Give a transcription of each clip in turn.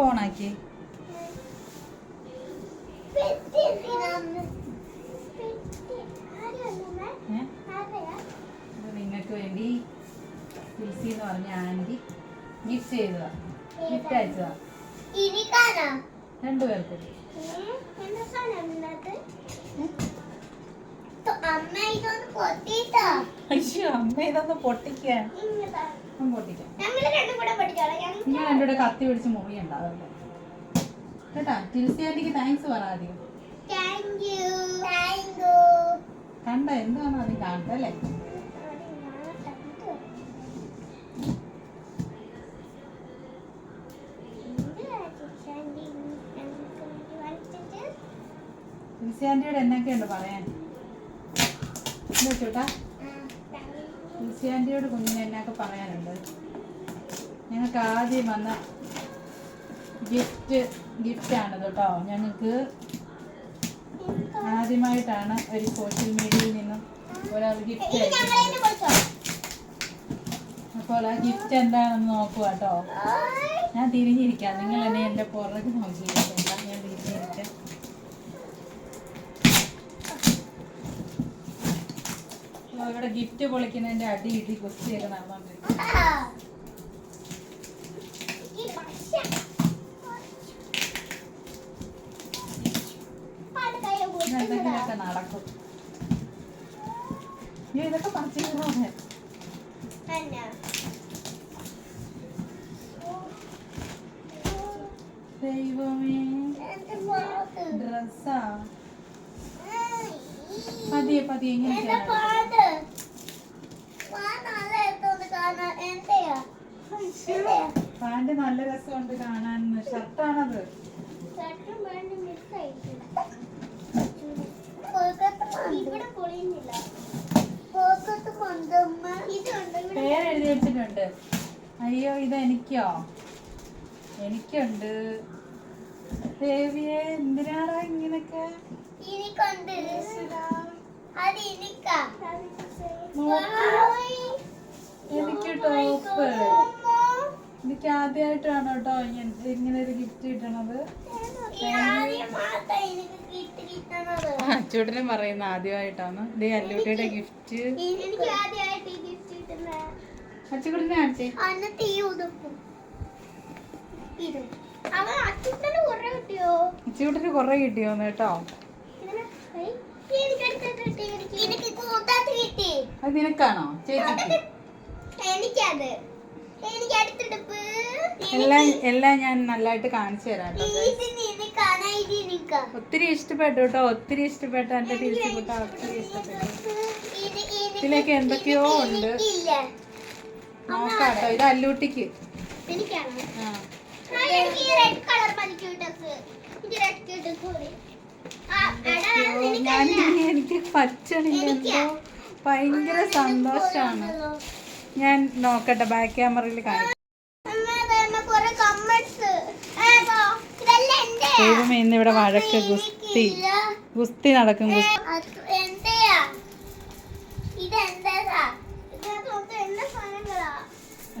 ഒക്കെ ഓണാക്കി നിങ്ങൾക്ക് വേണ്ടി തുളസി എന്ന് പറഞ്ഞ ആന്റി ഗിഫ്റ്റ് ചെയ്തതാ. ഗിഫ്റ്റ് അയച്ചതാ. രണ്ടുപേർക്ക് അമ്മ ഇതൊന്ന് പൊട്ടിക്കാ അയ്യോ അമ്മ ഇതൊന്ന് പൊട്ടിക്കാൻ. നിങ്ങൾ രണ്ടുകൂടെ കത്തി പിടിച്ച് മുറിയണ്ട കേട്ടാ? ടിൽസി ആന്റിക്ക് താങ്ക്സ് പറ ആദ്യം കണ്ട? എന്താണ് അത് കാണട്ടല്ലേ ടിൽസി ആന്റിയോട് എന്നൊക്കെയുണ്ട് പറയാൻ. എന്താ ചേട്ടാ. തുളസി ആന്റിയോട് കുഞ്ഞിന് എന്നൊക്കെ പറയാനുണ്ട്. ഞങ്ങൾക്ക് ആദ്യം വന്ന ഗിഫ്റ്റ് ഗിഫ്റ്റാണ് കേട്ടോ. ഞങ്ങൾക്ക് ആദ്യമായിട്ടാണ് ഒരു സോഷ്യൽ മീഡിയയിൽ നിന്നും ഒരാൾ ഗിഫ്റ്റ് അപ്പോൾ ആ ഗിഫ്റ്റ് എന്താണെന്ന് നോക്കുക കേട്ടോ. ഞാൻ തിരിഞ്ഞിരിക്കാം. നിങ്ങൾ എന്നെ എന്റെ പുറകെ നോക്കിയിരിക്കണ്ട ഞാൻ തിരിഞ്ഞിരിക്കാം അപ്പോൾ ഇവിടെ ഗിഫ്റ്റ് പൊളിക്കുന്നതിന്റെ അടി ഇടി കുസ്തിയൊക്കെ നടന്നുകൊണ്ടിരിക്കും എന്തെങ്കിലുമൊക്കെ നടക്കും. നീ ഇതൊക്കെ പറിച്ചിരുന്നോന്നെ ദൈവമേ ഡ്രസ്സാ? പതിയെ പതിയെ എങ്ങനെയാ ഇങ്ങനെ പാട് വാ നല്ല എടുത്തോണ്ട് കാണാൻ എന്റെയാ എന്റെയാ പാന്റ് നല്ല രസമുണ്ട് കാണാൻ. ഷർട്ടാണത്. ഷർട്ടും പാന്റും മിക്സ് ആയിട്ടില്ല ഇവിടെ പൊളിയുന്നില്ല. പോക്കത്ത് കൊണ്ടുമ്മ ഇതുണ്ട് ഇവിടെ പേര് എഴുതി വെച്ചിട്ടുണ്ട്. അയ്യോ ഇത് എനിക്കോ എനിക്കുണ്ട്. ദേവിയെ എന്തിനാടാ ഇങ്ങനൊക്കെ എനിക്കുണ്ട്. അത് എനിക്കാ. നോക്ക്. എനിക്ക് ടോപ്പ്. എനിക്ക് ആദ്യമായിട്ടാണ് കേട്ടോ ഇങ്ങ- ഇങ്ങനെ ഒരു ഗിഫ്റ്റ് കിട്ടണത് അച്ചൂട്ടനും പറയുന്ന ആദ്യമായിട്ടാണ്. ദേ അല്ലൂട്ടിയുടെ ഗിഫ്റ്റ് അച്ചുകൂട്ടിനെ കാണിച്ചേ. കുറെ കിട്ടിയോ? അച്ചുകൂട്ടിന് കുറെ കിട്ടിയോന്ന് കേട്ടോ. അത് നിനക്കാണോ? ചേച്ചിക്ക്. എനിക്കത്. എനിക്ക് അടുത്തുടുപ്പ് എല്ലാം എല്ലാം ഞാൻ നല്ലതായിട്ട് കാണിച്ചു തരാം കേട്ടോ ഒത്തിരി ഇഷ്ടപ്പെട്ടു കേട്ടോ ഒത്തിരി ഇഷ്ടപ്പെട്ടു എന്റെ തിരിച്ചു കൂട്ടാ ഒത്തിരി ഇഷ്ടപ്പെട്ടു. ഇതിലേക്ക് എന്തൊക്കെയോ ഉണ്ട്. നോക്കാട്ടോ നോക്കാം കേട്ടോ ഇത് അല്ലൂട്ടിക്ക്. ഞാൻ എനിക്ക് പച്ചണില്ല എന്തോ ഭയങ്കര സന്തോഷാണ്. ഞാൻ നോക്കട്ടെ ബാക്ക് ക്യാമറയിൽ കാണിക്കാം ദൈവമേ ഇന്ന് ഇവിടെ വഴക്ക് ഗുസ്തി ഗുസ്തി നടക്കും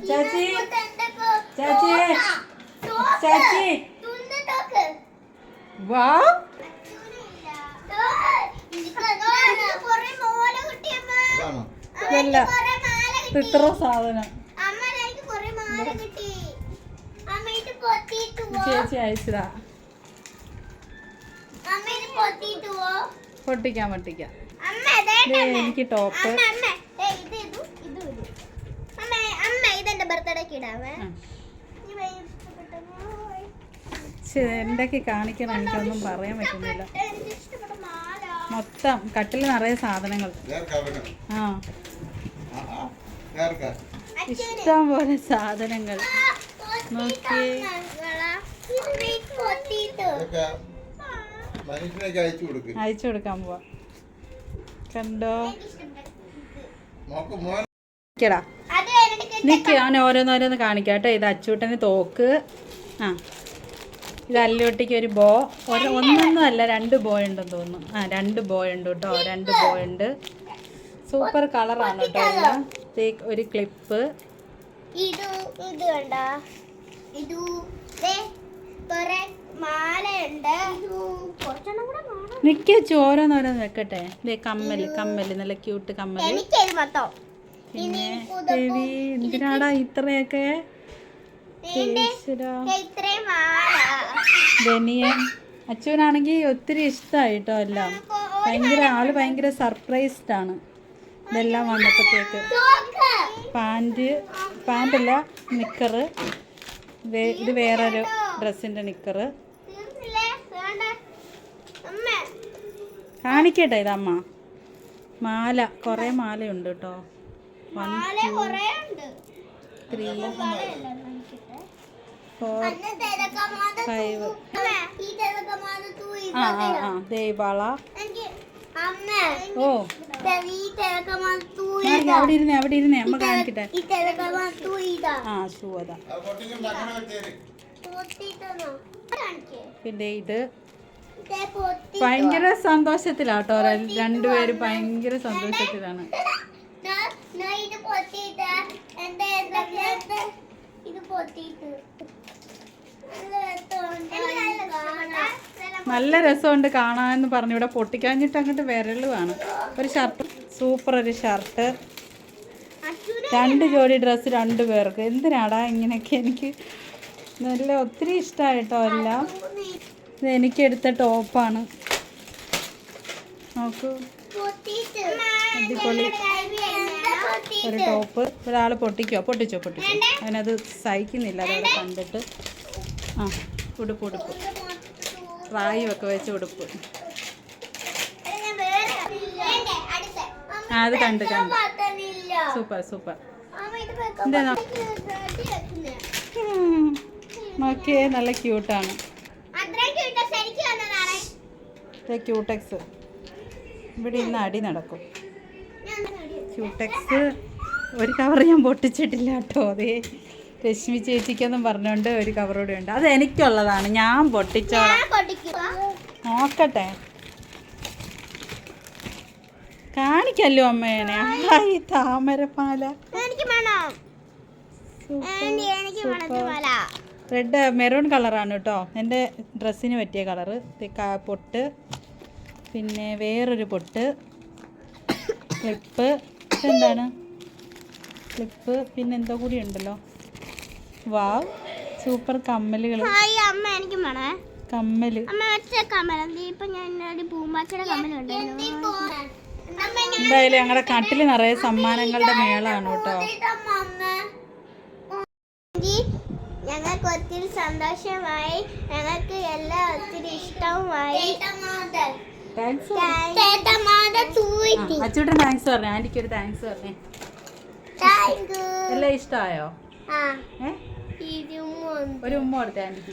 ചാച്ചി ചാച്ചി. ചാച്ചി. വാ ഇതല്ല. എനിക്ക് കുറെ മാല കിട്ടി. ഇത്ര സാധനം. ചേച്ചി അയച്ചതാ. പൊട്ടിക്കാം പൊട്ടിക്കാം. അമ്മ ദേ, ഇതേട്ടമ്മ. എനിക്ക് ടോപ്പ്. അമ്മ അമ്മ. ദേ, ഇതും ഇതും ഇതും അമ്മ അമ്മ ഇതെന്റെ ബർത്ത്ഡേക്ക് ഇടാവേ ആ. ഈ ഭയങ്കര ഇഷ്ടപ്പെട്ട മോയ്. ശ്ശെ, എന്തൊക്കെ കാണിക്കണം? എനിക്കൊന്നും പറയാൻ പറ്റുന്നില്ല. മൊത്തം കട്ടിൽ നിറയെ സാധനങ്ങൾ. ആ. ഇഷ്ടം പോലെ സാധനങ്ങൾ. അയച്ചു കൊടുക്ക്. അയച്ചു കൊടുക്കാൻ പോവാ. കണ്ടോ? നിക്കടാ. നിക്ക് ഞാൻ ഓരോന്നോരോന്ന് കാണിക്കാം കേട്ടോ. ഇത് അച്ചൂട്ടന് തോക്ക്. ആ. ഇത് അല്ലുട്ടിക്ക് ഒരു ബോ. ഒന്നൊന്നും അല്ല രണ്ട് ബോ ഉണ്ടെന്ന് തോന്നുന്നു. ആ രണ്ട് ബോ ഉണ്ട് കേട്ടോ. രണ്ട് ബോ ഉണ്ട്. സൂപ്പർ കളറാണ് കേട്ടോ എല്ലാം. ദേ ഒരു ക്ലിപ്പ് ഇത് ഇത് കണ്ട? ഇത് ദേ കൊറേ മാലയുണ്ട്. കുറച്ചെണ്ണം കൂടെ കാണാം നിക്കച്ചു ഓരോന്നോരോന്ന് വെക്കട്ടെ. ദേ കമ്മൽ കമ്മൽ നല്ല ക്യൂട്ട് കമ്മൽ. പിന്നെ ദേവി എന്തിനാടാ ഇത്രയൊക്കെ? ബനിയൻ അച്ഛനാണെങ്കിൽ ഒത്തിരി ഇഷ്ടമായി കേട്ടോ എല്ലാം ഭയങ്കര ആൾ ഭയങ്കര സർപ്രൈസ്ഡ് ആണ്. ഇതെല്ലാം വന്നപ്പോഴത്തേക്ക് തോക്ക്. പാന്റ് പാന്റല്ല നിക്കറ്. ഇത് വേറൊരു ഡ്രസ്സിന്റെ നിക്കറ്. കാണിക്കട്ടെ ഇതമ്മ. മാല കുറേ മാലയുണ്ട് കേട്ടോ. വൺ. ത്രീ. ഫോർ ഫൈവ് ആ ആ ആ ദേ വള. എനിക്ക് അമ്മ ഓ. ദേ ഈ തിലകമാല തൂയി കാണിക്ക്, അവിടെ ഇരുന്നേ അവിടെ ഇരുന്നേ അമ്മ കാണിക്കട്ടെ. ഈ തിലകമാല തൂയിതാ ആ ഷൂ അതാ. പിന്നെ ഇത് ഭയങ്കര സന്തോഷത്തിലാട്ടോ രണ്ടുപേരും ഭയങ്കര സന്തോഷത്തിലാണ്. ഇത് പൊട്ടിയിട്ട് എന്റെ എന്തൊക്കെ ഇത് പൊട്ടിയിട്ട് നല്ല രസമുണ്ട് കാണാമെന്ന് പറഞ്ഞു. ഇവിടെ പൊട്ടിക്കാഞ്ഞിട്ട് അങ്ങോട്ട് വിരളുവാണ് ഒരു ഷർട്ട് സൂപ്പർ ഒരു ഷർട്ട് രണ്ട് ജോഡി ഡ്രസ്സ് രണ്ട് പേർക്ക്. എന്തിനാടാ ഇങ്ങനെയൊക്കെ എനിക്ക്? നല്ല ഒത്തിരി ഇഷ്ടമായിട്ടോ എല്ലാം. ഇത് എനിക്ക് എടുത്ത ടോപ്പാണ് നോക്കൂ. അടിപൊളി. ഒരു? ടോപ്പ് ഒരാൾ പൊട്ടിക്കോ? പൊട്ടിച്ചോ പൊട്ടിച്ചോ. അതിനത് സഹിക്കുന്നില്ല. അതവിടെ കണ്ടിട്ട്. ആ ഉടുപ്പ് ഉടുപ്പ്. റായും ഒക്കെ വെച്ച ഉടുപ്പ്. ആ അത് കണ്ട് കണ്ട്. Super super. എന്താ. നോക്കിയേ നല്ല ക്യൂട്ടാണ്. ക്യൂട്ടെക്സ്. ക്യൂടെക്സ് ഇവിടെ ഇന്ന് അടി നടക്കും. ക്യൂടെക്സ് ഒരു കവർ ഞാൻ പൊട്ടിച്ചിട്ടില്ല കേട്ടോ. അതേ രശ്മി ചേച്ചിക്കൊന്നും പറഞ്ഞുകൊണ്ട് ഒരു കവറൂടെ ഉണ്ട്. അത് എനിക്കുള്ളതാണ്. ഞാൻ പൊട്ടിച്ചോളാം. നോക്കട്ടെ. കാണിക്കല്ലോ അമ്മേനെ. ഹായ് താമരപ്പാല. റെഡ് മെറൂൺ കളറാണ് കേട്ടോ. എന്റെ ഡ്രസ്സിന് പറ്റിയ കളറ് പൊട്ട്. പിന്നെ വേറൊരു പൊട്ട്. ക്ലിപ്പ് എന്താണ് ക്ലിപ്പ് പിന്നെ എന്തോ കൂടി ഉണ്ടല്ലോ. വാവ് സൂപ്പർ കമ്മലുകൾ അമ്മ എനിക്ക് വേണേ കമ്മൽ. എന്തായാലും ഞങ്ങളുടെ കട്ടിൽ നിറയെ സമ്മാനങ്ങളുടെ മേളാണ് കേട്ടോ. ഞങ്ങൾക്ക് ഒത്തിരി സന്തോഷമായി. ഞങ്ങൾക്ക് എല്ലാം ഒത്തിരി ഇഷ്ടവുമായി. അച്ചൂട്ടൻ താങ്ക്സ് പറഞ്ഞു. ആന്റിക്ക് ഒരു താങ്ക്സ് പറഞ്ഞേ. എല്ലാം ഇഷ്ടമായോ ഒരു ഉമ്മ കൊടുത്തേ ആന്റിക്ക്